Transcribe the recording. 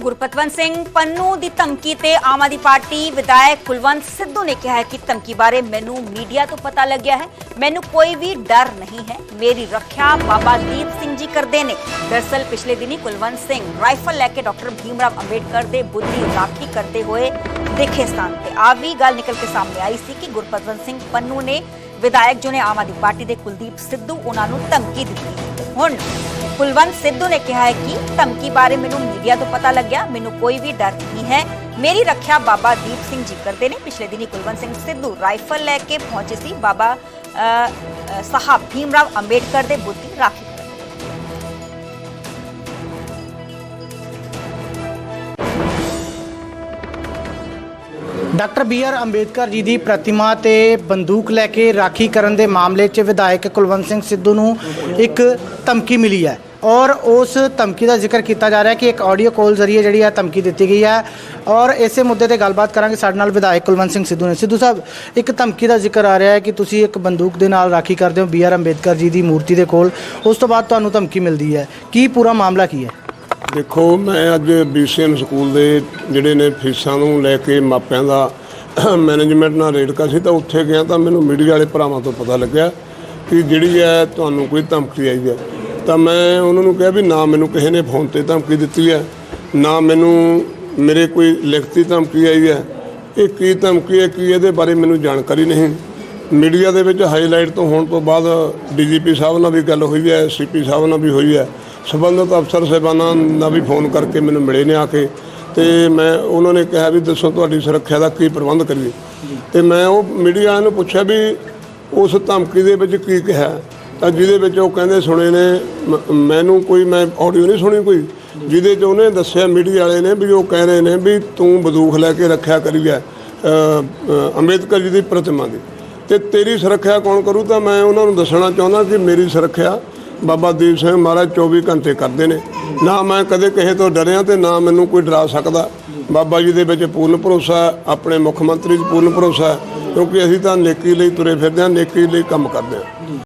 ਗੁਰਪਤਵੰਤ ਸਿੰਘ ਪੰਨੂ ਦੀ ਧਮਕੀ ਤੇ ਆਮ ਆਦਮੀ ਪਾਰਟੀ ਵਿਧਾਇਕ ਕੁਲਵੰਤ ਸਿੱਧੂ ਨੇ ਕਿਹਾ ਕਿ ਧਮਕੀ ਬਾਰੇ ਮੈਨੂੰ ਮੀਡੀਆ ਤੋਂ ਪਤਾ ਲੱਗਿਆ ਹੈ। ਮੈਨੂੰ ਕੋਈ ਵੀ ਡਰ ਨਹੀਂ ਹੈ। ਮੇਰੀ ਰੱਖਿਆ ਬਾਬਾ ਦੀਪ ਸਿੰਘ ਜੀ ਕਰਦੇ ਨੇ। ਦਰਸਲ ਪਿਛਲੇ ਦਿਨੀ ਕੁਲਵੰਤ ਸਿੰਘ ਰਾਈਫਲ ਲੈ ਕੇ ਡਾਕਟਰ ਭੀਮਰਾਵ ਅੰਬੇਡਕਰ ਦੇ ਬੁੱਧੀ ਰਾਖੀ ਕਰਦੇ ਹੋਏ ਦੇਖੇ ਸਨ ਤੇ ਆ ਵੀ ਗੱਲ ਨਿਕਲ ਕੇ ਸਾਹਮਣੇ ਆਈ ਸੀ ਕਿ ਗੁਰਪਤਵੰਤ ਸਿੰਘ ਪੰਨੂ ਨੇ ਵਿਧਾਇਕ ਜੋ ਨੇ ਆਮ ਆਦਮੀ ਪਾਰਟੀ ਦੇ ਕੁਲਦੀਪ ਸਿੱਧੂ ਉਹਨਾਂ ਨੂੰ ਧਮਕੀ ਦਿੱਤੀ। ਹੁਣ ਕੁਲਵੰਤ ਸਿੱਧੂ ਨੇ ਕਿਹਾ ਹੈ ਕਿ ਧਮਕੀ ਬਾਰੇ ਮੈਨੂੰ ਮੀਡੀਆ ਤੋਂ ਪਤਾ ਲੱਗਿਆ ਮੈਨੂੰ ਕੋਈ ਵੀ ਡਰ ਨਹੀਂ ਹੈ। ਮੇਰੀ ਰੱਖਿਆ ਬਾਬਾ ਦੀਪ ਸਿੰਘ ਜੀ ਕਰਦੇ ਨੇ। ਪਿਛਲੇ ਦਿਨੀ ਕੁਲਵੰਤ ਸਿੰਘ ਸਿੱਧੂ ਰਾਈਫਲ ਲੈ ਕੇ ਪਹੁੰਚੇ ਸੀ ਬਾਬਾ ਅ, ਅ, ਸਾਹਿਬ ਭੀਮਰਾਵ ਅੰਬੇਡਕਰ ਦੇ ਬੁੱਧ ਰਾਖੀ doctor B R Ambedkar ji ਦੀ ਪ੍ਰਤਿਮਾ ਤੇ ਬੰਦੂਕ ਲੈ ਕੇ ਰਾਖੀ ਕਰਨ ਦੇ ਮਾਮਲੇ 'ਚ ਵਿਧਾਇਕ ਕੁਲਵੰਤ ਸਿੰਘ ਸਿੱਧੂ ਨੂੰ ਇੱਕ ਧਮਕੀ ਮਿਲੀ ਹੈ। ਔਰ ਉਸ ਧਮਕੀ ਦਾ ਜ਼ਿਕਰ ਕੀਤਾ ਜਾ ਰਿਹਾ ਹੈ ਕਿ ਇੱਕ ਆਡੀਓ ਕਾਲ ਜ਼ਰੀਏ ਜਿਹੜੀ ਹੈ ਧਮਕੀ ਦਿੱਤੀ ਗਈ ਹੈ। ਔਰ ਇਸੇ ਮੁੱਦੇ ਤੇ ਗੱਲਬਾਤ ਕਰਾਂਗੇ ਸਾਡੇ ਨਾਲ ਵਿਧਾਇਕ ਕੁਲਵੰਤ ਸਿੰਘ ਸਿੱਧੂ ਨੇ। ਸਿੱਧੂ ਸਾਹਿਬ, ਇੱਕ ਧਮਕੀ ਦਾ ਜ਼ਿਕਰ ਆ ਰਿਹਾ ਹੈ ਕਿ ਤੁਸੀਂ ਇੱਕ ਬੰਦੂਕ ਦੇ ਨਾਲ ਰਾਖੀ ਕਰਦੇ ਹੋ ਬੀ ਆਰ ਅੰਬੇਦਕਰ ਜੀ ਦੀ ਮੂਰਤੀ ਦੇ ਕੋਲ। ਉਸ ਤੋਂ ਬਾਅਦ ਤੁਹਾਨੂੰ ਧਮਕੀ ਮਿਲਦੀ ਹੈ। ਕੀ ਪੂਰਾ ਮਾਮਲਾ ਕੀ ਹੈ? ਦੇਖੋ, ਮੈਂ ਅੱਜ ਬੀਸੀਐਨ ਸਕੂਲ ਦੇ ਜਿਹੜੇ ਨੇ ਫੀਸਾਂ ਨੂੰ ਲੈ ਕੇ ਮਾਪਿਆਂ ਦਾ ਮੈਨੇਜਮੈਂਟ ਨਾਲ ਰੇੜਕਾ ਸੀ, ਤਾਂ ਉੱਥੇ ਗਿਆ ਤਾਂ ਮੈਨੂੰ ਮੀਡੀਆ ਵਾਲੇ ਭਰਾਵਾਂ ਤੋਂ ਪਤਾ ਲੱਗਿਆ ਕਿ ਜਿਹੜੀ ਹੈ ਤੁਹਾਨੂੰ ਕੋਈ ਧਮਕੀ ਆਈ ਹੈ। ਤਾਂ ਮੈਂ ਉਹਨਾਂ ਨੂੰ ਕਿਹਾ ਵੀ ਨਾ ਮੈਨੂੰ ਕਿਸੇ ਨੇ ਫੋਨ ਤੇ ਧਮਕੀ ਦਿੱਤੀ ਹੈ, ਨਾ ਮੈਨੂੰ ਮੇਰੇ ਕੋਈ ਲਿਖਤੀ ਧਮਕੀ ਆਈ ਹੈ। ਇਹ ਕੀ ਧਮਕੀ ਹੈ, ਕੀ ਇਹਦੇ ਬਾਰੇ ਮੈਨੂੰ ਜਾਣਕਾਰੀ ਨਹੀਂ। ਮੀਡੀਆ ਦੇ ਵਿੱਚ ਹਾਈਲਾਈਟ ਤੋਂ ਹੋਣ ਤੋਂ ਬਾਅਦ ਡੀਜੀਪੀ ਸਾਹਿਬ ਨਾਲ ਵੀ ਗੱਲ ਹੋਈ ਹੈ ਸੀਪੀ ਸਾਹਿਬ ਨਾਲ ਵੀ ਹੋਈ ਹੈ। ਸਬੰਧਤ ਅਫਸਰ ਸਾਹਿਬਾਨਾਂ ਨਾਲ ਵੀ ਫੋਨ ਕਰਕੇ ਮੈਨੂੰ ਮਿਲੇ ਨੇ ਆ ਕੇ ਤੇ ਮੈਂ, ਉਹਨਾਂ ਨੇ ਕਿਹਾ ਵੀ ਦੱਸੋ ਤੁਹਾਡੀ ਸੁਰੱਖਿਆ ਦਾ ਕੀ ਪ੍ਰਬੰਧ ਕਰੀਏ। ਤੇ ਮੈਂ ਉਹ ਮੀਡੀਆ ਵਾਲਿਆਂ ਨੂੰ ਪੁੱਛਿਆ ਵੀ ਉਸ ਧਮਕੀ ਦੇ ਵਿੱਚ ਕੀ ਕਿਹਾ। ਤਾਂ ਜਿਹਦੇ ਵਿੱਚ ਉਹ ਕਹਿੰਦੇ ਸੁਣੇ ਨੇ, ਮ- ਮੈਨੂੰ ਕੋਈ, ਮੈਂ ਆਡੀਓ ਨਹੀਂ ਸੁਣੀ ਕੋਈ। ਜਿਹਦੇ 'ਚ ਉਹਨੇ ਦੱਸਿਆ, ਮੀਡੀਆ ਵਾਲੇ ਨੇ ਵੀ ਉਹ ਕਹਿ ਰਹੇ ਨੇ ਵੀ ਤੂੰ ਬੰਦੂਕ ਲੈ ਕੇ ਰੱਖਿਆ ਕਰੀਆ ਅੰਬੇਦਕਰ ਜੀ ਦੀ ਪ੍ਰਤਿਮਾ ਦੀ। ਤੇ ਤੇਰੀ ਸੁਰੱਖਿਆ ਕੌਣ ਕਰੂ ਤਾਂ ਮੈਂ ਉਹਨਾਂ ਨੂੰ ਦੱਸਣਾ ਚਾਹੁੰਦਾ ਕਿ ਮੇਰੀ ਸੁਰੱਖਿਆ ਬਾਬਾ ਦੀਪ ਸਿੰਘ ਮਹਾਰਾਜ 24 ਘੰਟੇ ਕਰਦੇ ਨੇ। ਨਾ ਮੈਂ ਕਦੇ ਕਿਸੇ ਤੋਂ ਡਰਿਆ ਤੇ ਨਾ ਮੈਨੂੰ ਕੋਈ ਡਰਾ ਸਕਦਾ। ਬਾਬਾ ਜੀ ਦੇ ਵਿੱਚ ਪੂਰਨ ਭਰੋਸਾ ਆਪਣੇ ਮੁੱਖ ਮੰਤਰੀ 'ਚ ਪੂਰਨ ਭਰੋਸਾ ਹੈ, ਕਿਉਂਕਿ ਅਸੀਂ ਤਾਂ ਨੇਕੀ ਲਈ ਤੁਰੇ ਫਿਰਦੇ ਹਾਂ ਨੇਕੀ ਲਈ ਕੰਮ ਕਰਦੇ ਹਾਂ।